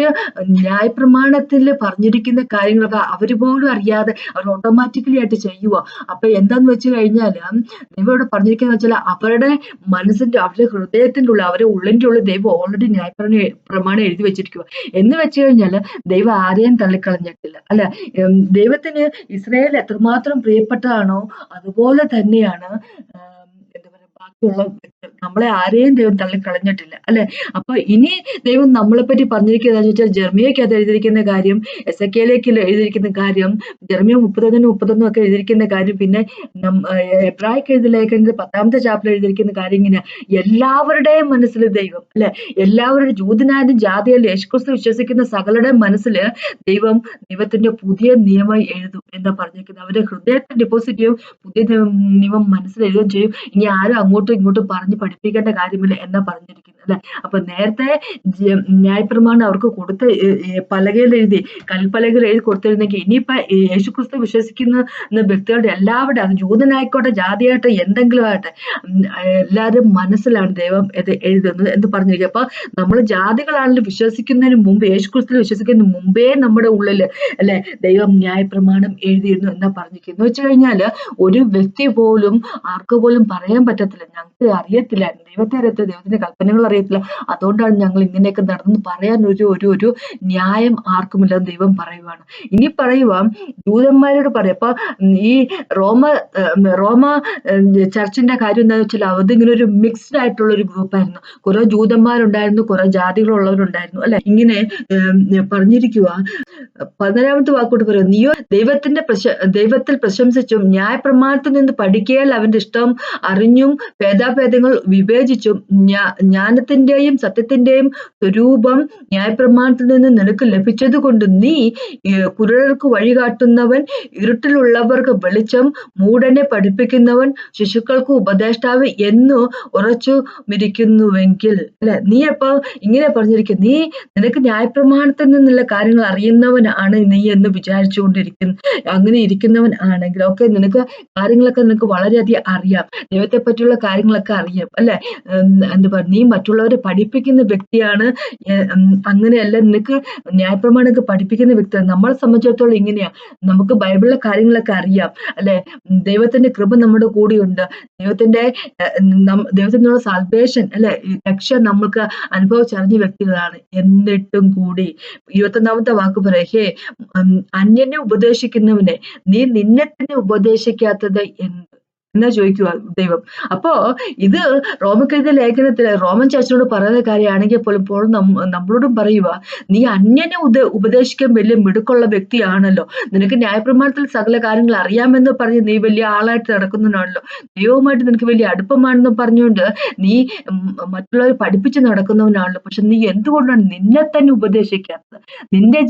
ന്യായപ്രമാണത്തിൽ പറഞ്ഞിരിക്കുന്ന കാര്യങ്ങളൊക്കെ അവർ പോലും അറിയാതെ അവർ ഓട്ടോമാറ്റിക്കലി ആയിട്ട് ചെയ്യുക അപ്പൊ എന്താന്ന് വെച്ച് കഴിഞ്ഞാൽ ദൈവം ഇവിടെ വെച്ചാൽ അവരുടെ മനസ്സിന്റെ അവരുടെ ഹൃദയത്തിന്റെ ഉള്ളിൽ അവരുടെ ഉള്ളിന്റെ ഉള്ളിൽ ദൈവം ഓൾറെഡി ന്യായപ്രമാണം പ്രമാണം എഴുതി വെച്ചിരിക്കുക എന്ന് വെച്ച് കഴിഞ്ഞാൽ ദൈവം ആരെയും തള്ളിക്കളഞ്ഞിട്ടില്ല അല്ല? ദൈവത്തിന് ഇസ്രായേൽ എത്രമാത്രം പ്രിയ പ്രിയപ്പെട്ടതാണോ? അതുപോലെ തന്നെയാണ് എന്താ പറയുക ബാക്കിയുള്ള നമ്മളെ ആരെയും ദൈവം തള്ളിക്കളഞ്ഞിട്ടില്ല അല്ലെ? അപ്പൊ ഇനി ദൈവം നമ്മളെ പറ്റി പറഞ്ഞിരിക്കുന്നത് വെച്ചാൽ ജെർമിയക്കകത്ത് എഴുതിയിരിക്കുന്ന കാര്യം എസ് എ കെയിലേക്ക് എഴുതിയിരിക്കുന്ന കാര്യം ജെർമിയ മുപ്പത്തൊന്നിനും മുപ്പത്തൊന്നും ഒക്കെ എഴുതിയിരിക്കുന്ന കാര്യം പിന്നെ എബ്രാഹിക്ക് എഴുതിലേക്കുന്ന പത്താമത്തെ ചാപ്റ്റർ എഴുതിയിരിക്കുന്ന കാര്യം ഇങ്ങനെ എല്ലാവരുടെയും മനസ്സിൽ ദൈവം അല്ലെ? എല്ലാവരുടെ ജൂതനായാലും ജാതിയാലും യേശുക്രിസ്തു വിശ്വസിക്കുന്ന സകലരുടെ മനസ്സിൽ ദൈവം ദൈവത്തിന്റെ പുതിയ നിയമം എഴുതും എന്താ പറഞ്ഞിരിക്കുന്നത്. അവരുടെ ഹൃദയത്തെ ഡെപ്പോസിറ്റ് ചെയ്യും പുതിയ നിയമം മനസ്സിൽ എഴുതുകയും ചെയ്യും. ഇനി ആരും അങ്ങോട്ടും ഇങ്ങോട്ടും പറഞ്ഞ് പഠിപ്പിക്കേണ്ട കാര്യമില്ല എന്നാ പറഞ്ഞിരിക്കുന്നത് അല്ലെ? അപ്പൊ നേരത്തെ ന്യായപ്രമാണം അവർക്ക് കൊടുത്ത പലകയിൽ എഴുതി കൽപ്പലകയിൽ എഴുതി കൊടുത്തിരുന്നെങ്കിൽ ഇനിയിപ്പോ യേശുക്രിസ്തു വിശ്വസിക്കുന്ന വ്യക്തികളുടെ എല്ലാവരുടെ അത് ജൂതനായിക്കോട്ടെ ജാതിയായിട്ട് എന്തെങ്കിലും ആകട്ടെ എല്ലാവരും മനസ്സിലാണ് ദൈവം ഇത് എഴുതുന്നത് എന്ന് പറഞ്ഞിരിക്കുക. അപ്പൊ നമ്മൾ ജാതികളാണെങ്കിലും വിശ്വസിക്കുന്നതിന് മുമ്പ് യേശുക്രിസ്തു വിശ്വസിക്കുന്നതിന് മുമ്പേ നമ്മുടെ ഉള്ളിൽ അല്ലെ ദൈവം ന്യായപ്രമാണം എഴുതിയിരുന്നു എന്നാ പറഞ്ഞിരിക്കുന്നു എന്ന് വെച്ച് കഴിഞ്ഞാൽ ഒരു വ്യക്തി പോലും ആർക്ക് പോലും പറയാൻ പറ്റത്തില്ല. ഞങ്ങൾക്ക് അറിയത്തില്ലായിരുന്നു. ദൈവത്തെ അറിയത്തില്ല ദൈവത്തിന്റെ കൽപ്പനകൾ അറിയത്തില്ല. അതുകൊണ്ടാണ് ഞങ്ങൾ ഇങ്ങനെയൊക്കെ നടന്നു പറയാൻ ഒരു ഒരു ഒരു ന്യായം ആർക്കുമില്ലെന്ന് ദൈവം പറയുവാണ്. ഇനി പറയുക ദൂതന്മാരോട് പറയാം. അപ്പൊ ഈ റോമ റോമ ചർച്ചിന്റെ കാര്യം എന്താണെന്ന് വെച്ചാൽ അതിങ്ങനെ ഒരു മിക്സ്ഡ് ആയിട്ടുള്ള ഒരു ഗ്രൂപ്പായിരുന്നു കുറെ ജൂതന്മാരുണ്ടായിരുന്നു കുറെ ജാതികളുള്ളവരുണ്ടായിരുന്നു അല്ലെ? ഇങ്ങനെ പറഞ്ഞിരിക്കുക പതിനേഴാമത്തെ വാക്കോട്ട് പറയും നീയോ ദൈവത്തിന്റെ പ്രശ ദൈവത്തിൽ പ്രശംസിച്ചും ന്യായപ്രമാണത്തിൽ നിന്ന് പഠിക്കയാൽ അവന്റെ ഇഷ്ടം അറിഞ്ഞും ഭേദാഭേദങ്ങൾ വിവേചിച്ചും ജ്ഞാനത്തിൽ ജ്ഞാനത്തിന്റെയും സത്യത്തിന്റെയും സ്വരൂപം ന്യായപ്രമാണത്തിൽ നിന്ന് നിനക്ക് ലഭിച്ചത് കൊണ്ട് നീ കുരുടർക്ക് വഴികാട്ടുന്നവൻ ഇരുട്ടിലുള്ളവർക്ക് വെളിച്ചം മൂടനെ പഠിപ്പിക്കുന്നവൻ ശിശുക്കൾക്ക് ഉപദേഷ്ടാവ് എന്നു ഉറച്ചു മിരിക്കുന്നുവെങ്കിൽ. അല്ലെ? നീ അപ്പൊ ഇങ്ങനെ പറഞ്ഞിരിക്കും. നീ നിനക്ക് ന്യായപ്രമാണത്തിൽ നിന്നുള്ള കാര്യങ്ങൾ അറിയുന്നവനാണ് നീ എന്ന് വിചാരിച്ചുകൊണ്ടിരിക്കുന്ന അങ്ങനെ ഇരിക്കുന്നവൻ ആണെങ്കിൽ. ഓക്കെ നിനക്ക് കാര്യങ്ങളൊക്കെ നിനക്ക് വളരെയധികം അറിയാം. ദൈവത്തെ പറ്റിയുള്ള കാര്യങ്ങളൊക്കെ അറിയാം. അല്ലെ? എന്ത് പറഞ്ഞു നീ മറ്റുള്ളവരെ പഠിപ്പിക്കുന്ന വ്യക്തിയാണ് അങ്ങനെയല്ല നിനക്ക് ന്യായപ്രമാണമൊക്കെ പഠിപ്പിക്കുന്ന വ്യക്തിയാണ് നമ്മളെ സംബന്ധിച്ചിടത്തോളം ഇങ്ങനെയാ. നമുക്ക് ബൈബിളിലെ കാര്യങ്ങളൊക്കെ അറിയാം അല്ലെ? ദൈവത്തിന്റെ കൃപ നമ്മുടെ കൂടെയുണ്ട്. ദൈവത്തിന്റെ ദൈവത്തിനുള്ള സാൽവേഷൻ അല്ലെ? രക്ഷ നമുക്ക് അനുഭവിച്ചറിഞ്ഞ വ്യക്തികളാണ്. എന്നിട്ടും കൂടി ഇരുപത്തൊന്നാമത്തെ വാക്ക് പറയാം ഹേ അന്യനെ ഉപദേശിക്കുന്നവനെ നീ നിന്നെ തന്നെ ഉപദേശിക്കാത്തത് എന്ത് എന്നാ ചോദിക്കുക ദൈവം? അപ്പോ ഇത് റോമക്കെഴുതിയ ലേഖനത്തിൽ റോമൻ ചർച്ചിനോട് പറയുന്ന കാര്യമാണെങ്കിൽ പോലും നമ്മളോടും പറയുക നീ അന്യനെ ഉദ ഉപദേശിക്കാൻ വലിയ മിടുക്കുള്ള വ്യക്തിയാണല്ലോ. നിനക്ക് ന്യായപ്രമാണത്തിൽ സകല കാര്യങ്ങൾ അറിയാമെന്ന് പറഞ്ഞ് നീ വലിയ ആളായിട്ട് നടക്കുന്നവനാണല്ലോ. ദൈവവുമായിട്ട് നിനക്ക് വലിയ അടുപ്പമാണെന്ന് പറഞ്ഞുകൊണ്ട് നീ മറ്റുള്ളവരെ പഠിപ്പിച്ച് നടക്കുന്നവനാണല്ലോ. പക്ഷെ നീ എന്തുകൊണ്ടാണ് നിന്നെ തന്നെ ഉപദേശിക്കാത്തത്? നിന്റെ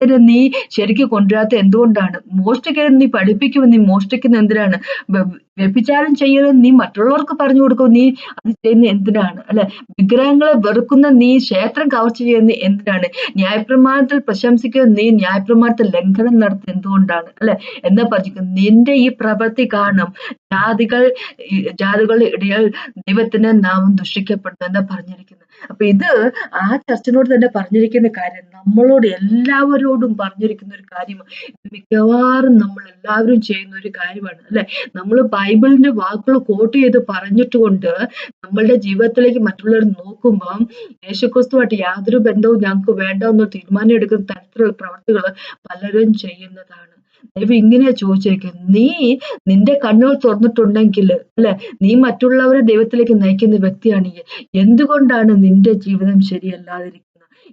ജീവിതത്തിന് നീ ശരിക്ക് കൊണ്ടുവരാത്ത എന്തുകൊണ്ടാണ്? മോഷ്ടിക്കരുത് നീ പഠിപ്പിക്കുമെന്ന് നീ മോഷ്ടിക്കുന്ന എന്തിനാണ്? വ്യഭിചാരം ചെയ്യരുത് നീ മറ്റുള്ളവർക്ക് പറഞ്ഞു കൊടുക്കും നീ അത് ചെയ്യുന്ന എന്തിനാണ്? അല്ലെ? വിഗ്രഹങ്ങളെ വെറുക്കുന്ന നീ ക്ഷേത്രം കവർച്ച ചെയ്യുന്ന എന്തിനാണ്? ന്യായപ്രമാണത്തിൽ പ്രശംസിക്കുന്ന നീ ന്യായപ്രമാണത്തിൽ ലംഘനം നടത്തുന്നത് എന്തുകൊണ്ടാണ്? അല്ലെ? എന്നാ പറഞ്ഞിരിക്കുന്നത് നിന്റെ ഈ പ്രവൃത്തി കാരണം ജാതികൾ ജാതികളുടെ ഇടയിൽ ദൈവത്തിന്റെ നാമം ദുഷിക്കപ്പെടുന്നു എന്നാ പറഞ്ഞിരിക്കുന്നത് അപ്പൊ ഇത് ആ ചർച്ചിനോട് തന്നെ പറഞ്ഞിരിക്കുന്ന കാര്യം നമ്മളോട് എല്ലാവരോടും പറഞ്ഞിരിക്കുന്ന ഒരു കാര്യമാണ് മിക്കവാറും നമ്മൾ എല്ലാവരും ചെയ്യുന്ന ഒരു കാര്യമാണ് അല്ലെ? നമ്മൾ ബൈബിളിന്റെ വാക്കുകൾ കോട്ട് ചെയ്ത് പറഞ്ഞിട്ടുകൊണ്ട് നമ്മളുടെ ജീവിതത്തിലേക്ക് മറ്റുള്ളവർ നോക്കുമ്പം യേശുക്രിസ്തുവായിട്ട് യാതൊരു ബന്ധവും ഞങ്ങൾക്ക് വേണ്ട എന്ന് തീരുമാനം എടുക്കുന്ന തരത്തിലുള്ള പ്രവർത്തികൾ പലരും ചെയ്യുന്നതാണ്. ദൈവം ഇങ്ങനെയാ ചോദിച്ചിരിക്കുന്നത് നീ നിന്റെ കണ്ണുകൾ തുറന്നിട്ടുണ്ടെങ്കിൽ അല്ലെ? നീ മറ്റുള്ളവരെ ദൈവത്തിലേക്ക് നയിക്കുന്ന വ്യക്തിയാണെങ്കിൽ എന്തുകൊണ്ടാണ് നിന്റെ ജീവിതം ശരിയല്ലാതിരിക്കുന്നത്?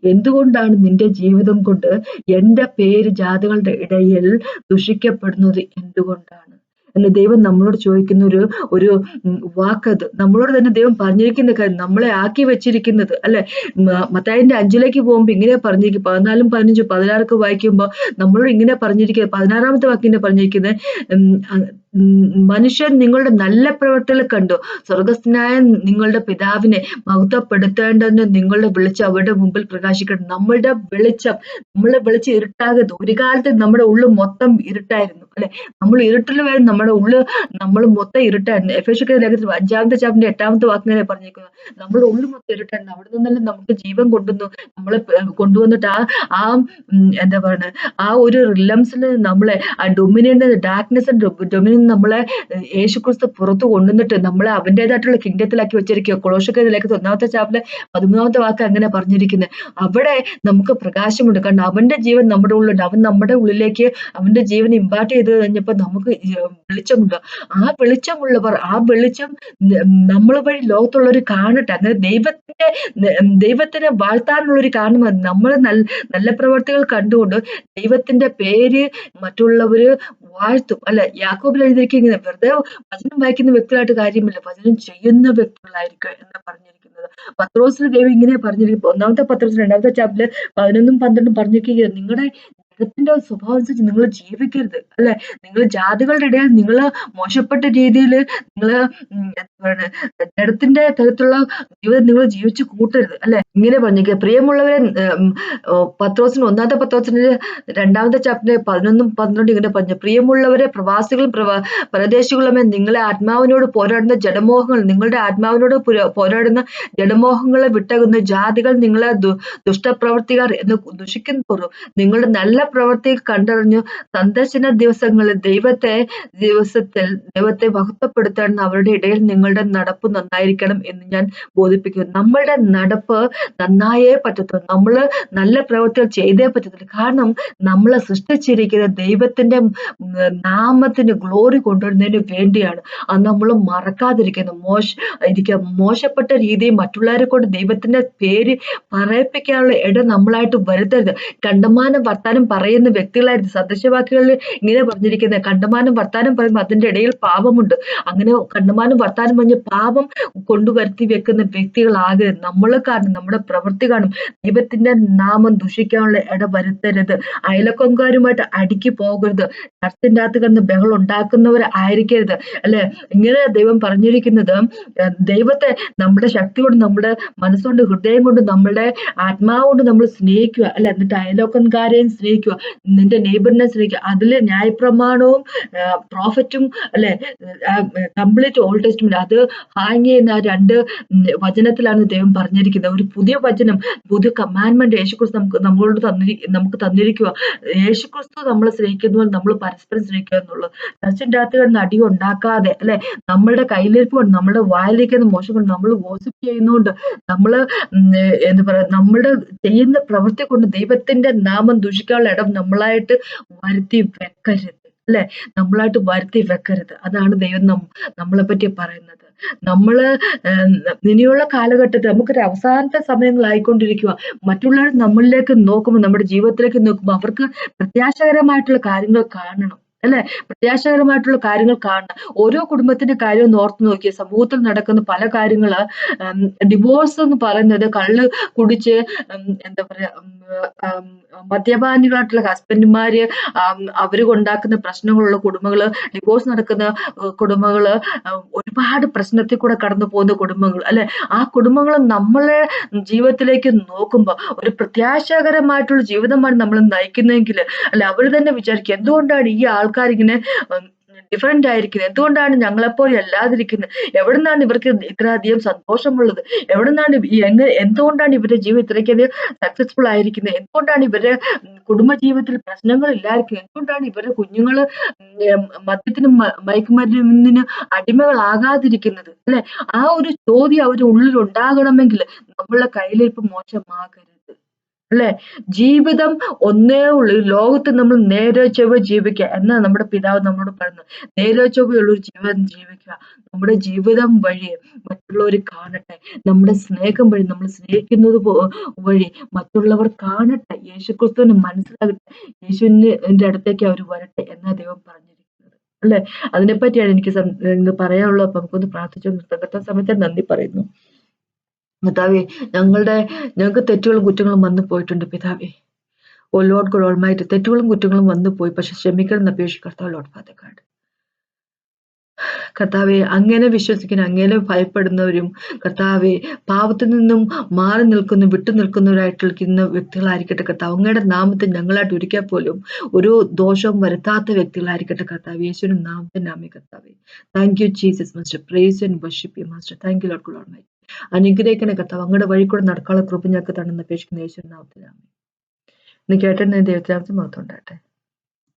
എന്തുകൊണ്ടാണ് നിന്റെ ജീവിതം കൊണ്ട് എന്റെ പേര് ജാതികളുടെ ഇടയിൽ ദുഷിക്കപ്പെടുന്നത്? എന്തുകൊണ്ടാണ്? എന്ന് ദൈവം നമ്മളോട് ചോദിക്കുന്ന ഒരു ഒരു വാക്കത് നമ്മളോട് തന്നെ ദൈവം പറഞ്ഞിരിക്കുന്ന കാര്യം നമ്മളെ ആക്കി വെച്ചിരിക്കുന്നത്. അല്ലെ? മത്തായിന്റെ അഞ്ചിലേക്ക് പോകുമ്പോൾ ഇങ്ങനെ പറഞ്ഞിരിക്കും പതിനാലും പതിനഞ്ചും പതിനാറൊക്കെ വായിക്കുമ്പോൾ നമ്മളോട് ഇങ്ങനെ പറഞ്ഞിരിക്കുന്നത് പതിനാറാമത്തെ വാക്കിനെ പറഞ്ഞിരിക്കുന്നത് മനുഷ്യൻ നിങ്ങളുടെ നല്ല പ്രവർത്തികൾ കണ്ടു. സ്വർഗസ്ഥനായ നിങ്ങളുടെ പിതാവിനെ മഹത്വപ്പെടുത്തേണ്ടതിന് നിങ്ങളുടെ വെളിച്ചം അവരുടെ മുമ്പിൽ പ്രകാശിക്കണം. നമ്മളുടെ വെളിച്ചം നമ്മളെ വെളിച്ചം ഇരുട്ടാകരുത്. ഒരു കാലത്ത് നമ്മുടെ ഉള്ളു മൊത്തം ഇരുട്ടായിരുന്നു. അല്ലെ? നമ്മൾ ഇരുട്ടിൽ വരും നമ്മുടെ ഉള്ളു നമ്മൾ മൊത്തം ഇരുട്ടായിരുന്നു. എഫ് എസ് ലേഖനത്തിൽ അഞ്ചാമത്തെ ചാപ്പിന്റെ എട്ടാമത്തെ വാക്കിനെ പറഞ്ഞിരിക്കുന്നത്. നമ്മുടെ ഉള്ളു മൊത്തം ഇരുട്ടായിരുന്നു. അവിടെ നിന്നല്ലേ നമുക്ക് ജീവൻ കൊണ്ടുവന്നു. നമ്മളെ കൊണ്ടുവന്നിട്ട് ആ ആ എന്താ പറയുന്നത് ആ ഒരു റിലംസിൽ നമ്മളെ ആ ഡൊമിനിയൻ ഡാർക്ക്നെസ് ഡൊമിനിയൻ നമ്മളെ യേശുക്രിസ്തു പുറത്ത് കൊണ്ടുവന്നിട്ട് നമ്മളെ അവന്റെതായിട്ടുള്ള കിങ്ഡത്തിലാക്കി വെച്ചിരിക്കുക കൊളോഷക്കത്തിലേക്ക് ഒന്നാമത്തെ ചാപ്പിലെ പതിമൂന്നാമത്തെ വാക്ക് അങ്ങനെ പറഞ്ഞിരിക്കുന്നത് അവിടെ നമുക്ക് പ്രകാശമുണ്ട്. കാരണം അവന്റെ ജീവൻ നമ്മുടെ ഉള്ളിലുണ്ട്. അവൻ നമ്മുടെ ഉള്ളിലേക്ക് അവന്റെ ജീവൻ ഇമ്പാർട്ട് കഴിഞ്ഞപ്പോൾ നമുക്ക് വെളിച്ചമുണ്ട്. ആ വെളിച്ചമുള്ളവർ ആ വെളിച്ചം നമ്മൾ വഴി ലോകത്തുള്ളവർ കാണട്ടെ. അങ്ങനെ ദൈവത്തിന്റെ ദൈവത്തിനെ വാഴ്ത്താനുള്ളൊരു കാരണം നമ്മൾ നല്ല നല്ല പ്രവർത്തികൾ കണ്ടുകൊണ്ട് ദൈവത്തിന്റെ പേര് മറ്റുള്ളവര് വാഴ്ത്തും. അല്ല യാക്കോബിൽ എഴുതിയിരിക്കുക ഇങ്ങനെ വെറുതെ വചനം വായിക്കുന്ന വ്യക്തികളായിട്ട് കാര്യമില്ല. വചനം ചെയ്യുന്ന വ്യക്തികളായിരിക്കും എന്ന് പറഞ്ഞിരിക്കുന്നത്. പത്രോസിന് ദൈവം ഇങ്ങനെ പറഞ്ഞിരിക്കും ഒന്നാമത്തെ പത്രത്തിൽ രണ്ടാമത്തെ ചാപ്പിൽ പതിനൊന്നും പന്ത്രണ്ടും പറഞ്ഞിരിക്കുക നിങ്ങളുടെ ജഡത്തിന്റെ സ്വഭാവം അനുസരിച്ച് നിങ്ങൾ ജീവിക്കരുത്. അല്ലെ? നിങ്ങൾ ജാതികളുടെ ഇടയിൽ നിങ്ങൾ മോശപ്പെട്ട രീതിയിൽ നിങ്ങൾ എന്താണ്? ജഡത്തിന്റെ തരത്തിലുള്ള ജീവിതം നിങ്ങൾ ജീവിച്ചു കൂട്ടരുത് അല്ലെ? ഇങ്ങനെ പറഞ്ഞിരിക്കുക. പ്രിയമുള്ളവരെ പത്രോസിന് ഒന്നാമത്തെ പത്രോസിന് രണ്ടാമത്തെ ചാപ്റ്റർ പതിനൊന്നും പന്ത്രണ്ടും ഇങ്ങനെ പറഞ്ഞു. പ്രിയമുള്ളവരെ പ്രവാസികളും പ്രദേശികളുമേ നിങ്ങളെ ആത്മാവിനോട് പോരാടുന്ന ജഡമോഹങ്ങൾ നിങ്ങളുടെ ആത്മാവിനോട് പോരാടുന്ന ജഡമോഹങ്ങളെ വിട്ടകുന്ന ജാതികൾ നിങ്ങളെ ദുഷ്ടപ്രവർത്തികാർ എന്ന് ദുഷിക്കുന്ന തോറും നിങ്ങളുടെ നല്ല പ്രവൃത്തി കണ്ടറിഞ്ഞു സന്ദർശന ദിവസങ്ങളിൽ ദൈവത്തെ ദിവസത്തിൽ ദൈവത്തെ മഹത്വപ്പെടുത്താൻ അവരുടെ ഇടയിൽ നിങ്ങളുടെ നടപ്പ് നന്നായിരിക്കണം എന്ന് ഞാൻ ബോധിപ്പിക്കുന്നു. നമ്മളുടെ നടപ്പ് നന്നായേ പറ്റത്തുള്ളൂ. നമ്മൾ നല്ല പ്രവൃത്തികൾ ചെയ്തേ പറ്റത്തുള്ളൂ. കാരണം നമ്മളെ സൃഷ്ടിച്ചിരിക്കുന്ന ദൈവത്തിന്റെ നാമത്തിന് ഗ്ലോറി കൊണ്ടുവരുന്നതിന് വേണ്ടിയാണ്. അത് നമ്മൾ മറക്കാതിരിക്കുന്നു. മോശ ഇരിക്കുക മോശപ്പെട്ട രീതിയിൽ മറ്റുള്ളവരെ കൊണ്ട് ദൈവത്തിന്റെ പേര് പറയിപ്പിക്കാനുള്ള ഇട നമ്മളായിട്ട് വരുത്തരുത്. കണ്ടമാനം വർത്താനം പറയുന്ന വ്യക്തികളായിരുന്നു സദൃശവാക്യങ്ങളിൽ ഇങ്ങനെ പറഞ്ഞിരിക്കുന്നത്. കണ്ടമാനം വർത്താനം പറയുമ്പോൾ അതിന്റെ ഇടയിൽ പാപമുണ്ട്. അങ്ങനെ കണ്ടമാനം വർത്താനം പറഞ്ഞ് പാപം കൊണ്ടുവരുത്തി വെക്കുന്ന വ്യക്തികളാകരുത്. നമ്മളെ കാരണം നമ്മുടെ പ്രവൃത്തി കാണും ദൈവത്തിന്റെ നാമം ദുഷിക്കാനുള്ള ഇട വരുത്തരുത്. അയലക്കൊങ്കാരുമായിട്ട് അടുക്കി പോകരുത്. ചർച്ചിന്റെ അകത്ത് കിടന്ന് ബഹളം ഉണ്ടാക്കുന്നവർ ആയിരിക്കരുത്. അല്ലെ? ഇങ്ങനെ ദൈവം പറഞ്ഞിരിക്കുന്നത് ദൈവത്തെ നമ്മുടെ ശക്തി കൊണ്ട് നമ്മുടെ മനസ്സുകൊണ്ട് ഹൃദയം കൊണ്ട് നമ്മുടെ ആത്മാവ് കൊണ്ട് നമ്മൾ സ്നേഹിക്കുക. അല്ലെ? എന്നിട്ട് അയലോക്കൻകാരെയും സ്നേഹിക്കുക. നിന്റെ നെയ്ബറിനെ സ്നേഹിക്കുക. അതിൽ ന്യായപ്രമാണവും പ്രോഫറ്റും അല്ലെ? കംപ്ലീറ്റ് ഓൾഡ് ടെസ്റ്റ്മെന്റ് അത് ഹാങ് ചെയ്യുന്ന ആ രണ്ട് വചനത്തിലാണ് ദൈവം പറഞ്ഞിരിക്കുന്നത്. ഒരു പുതിയ വചനം പുതിയ കമാൻഡ്മെന്റ് യേശുക്രിസ്തു നമുക്ക് നമ്മളോട് തന്നിരി നമുക്ക് തന്നിരിക്കുക യേശുക്രിസ്തു നമ്മളെ സ്നേഹിക്കുന്ന നമ്മൾ പരസ്പരം സ്നേഹിക്കുക എന്നുള്ളത്. ചർച്ചിന്റെ അകത്ത് അടി ഉണ്ടാക്കാതെ അല്ലെ? നമ്മളുടെ കയ്യിലേക്ക് കൊണ്ട് നമ്മുടെ വായിലിരിക്കുന്ന മോശം കൊണ്ട് നമ്മൾ വോസിപ്പ് ചെയ്യുന്നതുകൊണ്ട് നമ്മൾ എന്താ പറയാ നമ്മുടെ ചെയ്യുന്ന പ്രവൃത്തി കൊണ്ട് ദൈവത്തിന്റെ നാമം ദൂഷിക്കാനുള്ള ഇടം നമ്മളായിട്ട് വരുത്തി വെക്കരുത്. അല്ലെ? നമ്മളായിട്ട് വരുത്തി വെക്കരുത്. അതാണ് ദൈവം നമ്മളെ പറ്റി പറയുന്നത്. നമ്മൾ ഇനിയുള്ള കാലഘട്ടത്തിൽ നമുക്കൊരു അവസാനത്തെ സമയങ്ങളായിക്കൊണ്ടിരിക്കുക മറ്റുള്ളവർ നമ്മളിലേക്ക് നോക്കുമ്പോൾ നമ്മുടെ ജീവിതത്തിലേക്ക് നോക്കുമ്പോൾ അവർക്ക് പ്രത്യാശകരമായിട്ടുള്ള കാര്യങ്ങൾ കാണണം. അല്ലെ? പ്രത്യാശകരമായിട്ടുള്ള കാര്യങ്ങൾ കാണണം. ഓരോ കുടുംബത്തിന്റെ കാര്യം ഓർത്ത് നോക്കിയ. സമൂഹത്തിൽ നടക്കുന്ന പല കാര്യങ്ങൾ ഡിവോഴ്സ് എന്ന് പറയുന്നത് കള്ള് കുടിച്ച് എന്താ പറയാ മദ്യപാനികളായിട്ടുള്ള ഹസ്ബൻഡുമാര് അവർ കൊണ്ടാക്കുന്ന പ്രശ്നങ്ങളുള്ള കുടുംബങ്ങൾ ഡിവോഴ്സ് നടക്കുന്ന കുടുംബങ്ങൾ ഒരുപാട് പ്രശ്നത്തിൽ കൂടെ കടന്നു പോകുന്ന കുടുംബങ്ങൾ അല്ലെ? ആ കുടുംബങ്ങൾ നമ്മളെ ജീവിതത്തിലേക്ക് നോക്കുമ്പോൾ ഒരു പ്രത്യാശകരമായിട്ടുള്ള ജീവിതമാണ് നമ്മൾ നയിക്കുന്നതെങ്കിൽ അല്ലെ? അവർ തന്നെ വിചാരിക്കും എന്തുകൊണ്ടാണ് ഈ ആൾക്കാർ ഇങ്ങനെ ഡിഫറെന്റ് ആയിരിക്കുന്നത്. എന്തുകൊണ്ടാണ് ഞങ്ങളെപ്പോലെ അല്ലാതിരിക്കുന്നത്? എവിടുന്നാണ് ഇവർക്ക് ഇത്രയധികം സന്തോഷമുള്ളത്? എവിടുന്നാണ് എങ്ങ് എന്തുകൊണ്ടാണ് ഇവരുടെ ജീവിതം ഇത്രയ്ക്കധികം സക്സസ്ഫുൾ ആയിരിക്കുന്നത്? എന്തുകൊണ്ടാണ് ഇവരുടെ കുടുംബ ജീവിതത്തിൽ പ്രശ്നങ്ങൾ ഇല്ലായിരിക്കുന്നത്? എന്തുകൊണ്ടാണ് ഇവരുടെ കുഞ്ഞുങ്ങൾ മദ്യത്തിനും മയക്കുമരുന്നിനും അടിമകളാകാതിരിക്കുന്നത്? അല്ലെ? ആ ഒരു ചോദ്യം അവരുടെ ഉള്ളിൽ ഉണ്ടാകണമെങ്കിൽ നമ്മളുടെ കയ്യിലിരിപ്പ് മോശമാകരുത്. അല്ലെ? ജീവിതം ഒന്നേ ഉള്ളൂ. ലോകത്ത് നമ്മൾ നേരെ ചൊവ്വ ജീവിക്കുക എന്നാ നമ്മുടെ പിതാവ് നമ്മളോട് പറഞ്ഞു നേരെ ചൊവ്വയുള്ള ഒരു ജീവിതം ജീവിക്കുക. നമ്മുടെ ജീവിതം വഴി മറ്റുള്ളവർ കാണട്ടെ. നമ്മുടെ സ്നേഹം വഴി നമ്മൾ സ്നേഹിക്കുന്നത് വഴി മറ്റുള്ളവർ കാണട്ടെ. യേശുക്രിസ്തുവിനെ മനസ്സിലാകട്ടെ. യേശുവിന്റെ അടുത്തേക്ക് അവർ വരട്ടെ എന്നാ ദൈവം പറഞ്ഞിരിക്കുന്നത്. അല്ലെ? അതിനെപ്പറ്റിയാണ് എനിക്ക് പറയാനുള്ളത്. അപ്പൊ നമുക്കൊന്ന് പ്രാർത്ഥിച്ചു തകർത്ത സമയത്ത് നന്ദി പറയുന്നു. പിതാവേ ഞങ്ങളുടെ ഞങ്ങൾക്ക് തെറ്റുകളും കുറ്റങ്ങളും വന്നു പോയിട്ടുണ്ട് പിതാവേ. ഓ ലോഡ് ഗോഡ് ഓൾമായിട്ട് തെറ്റുകളും കുറ്റങ്ങളും വന്നു പോയി പക്ഷെ ക്ഷമിക്കണം എന്ന് അപേക്ഷിക്കർത്താവ് ലോഡ് ഫാദർ കർത്താവെ അങ്ങനെ വിശ്വസിക്കുന്ന അങ്ങനെ ഭയപ്പെടുന്നവരും കർത്താവെ പാപത്തിൽ നിന്നും മാറി നിൽക്കുന്ന വിട്ടു നിൽക്കുന്നവരായിട്ടിരിക്കുന്ന വ്യക്തികളായിരിക്കട്ടെ കർത്താവ്. അങ്ങയുടെ നാമത്തിൽ ഞങ്ങളായിട്ട് ഒരിക്കൽ പോലും ഒരു ദോഷവും വരുത്താത്ത വ്യക്തികളായിരിക്കട്ടെ കർത്താവ്. യേശുവിനും നാമത്തെ നാമേ കർത്താവെ. Thank you Jesus master praise and worship you master thank you lord good almighty അനുഗ്രഹിക്കണ കർത്താവ്. അങ്ങയുടെ വഴി കൂടെ നടക്കാനുള്ള കൃപ ഞങ്ങൾക്ക് തന്നെന്ന് അപേക്ഷിക്കുന്ന യേശുവിൻ നാമത്തിലാണ് ഇന്ന് കേട്ടെന്ന് ദൈവത്തിനാമത്തിൽ മാത്രം ഉണ്ടാകട്ടെ.